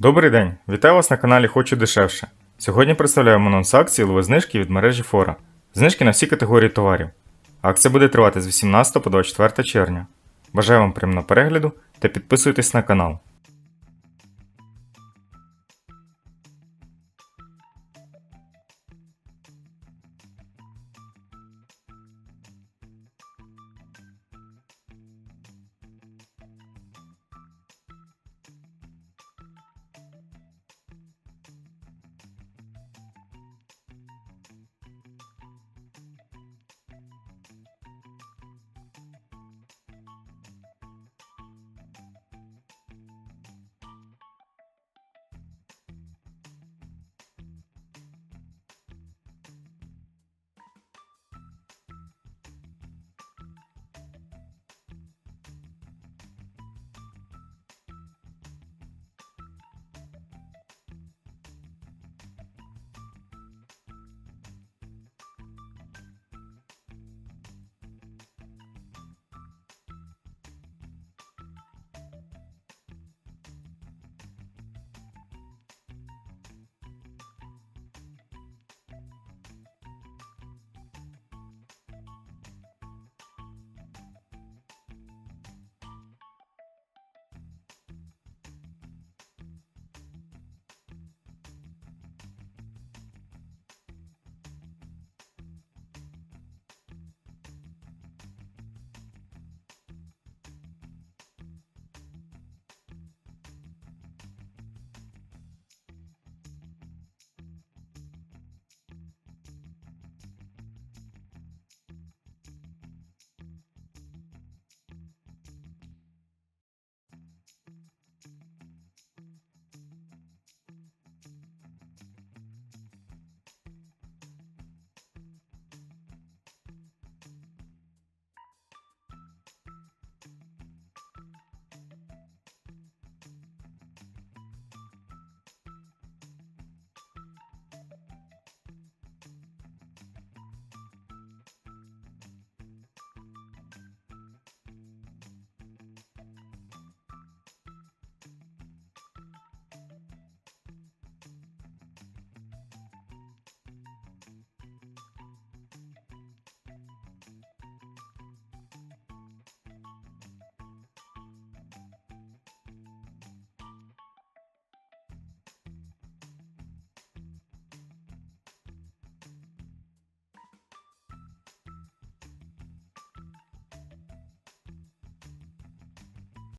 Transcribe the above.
Добрий день! Вітаю вас на каналі Хочу дешевше. Сьогодні представляємо анонс акції лови знижки від мережі Фора. Знижки на всі категорії товарів. Акція буде тривати з 18 по 24 червня. Бажаю вам приємного перегляду та підписуйтесь на канал.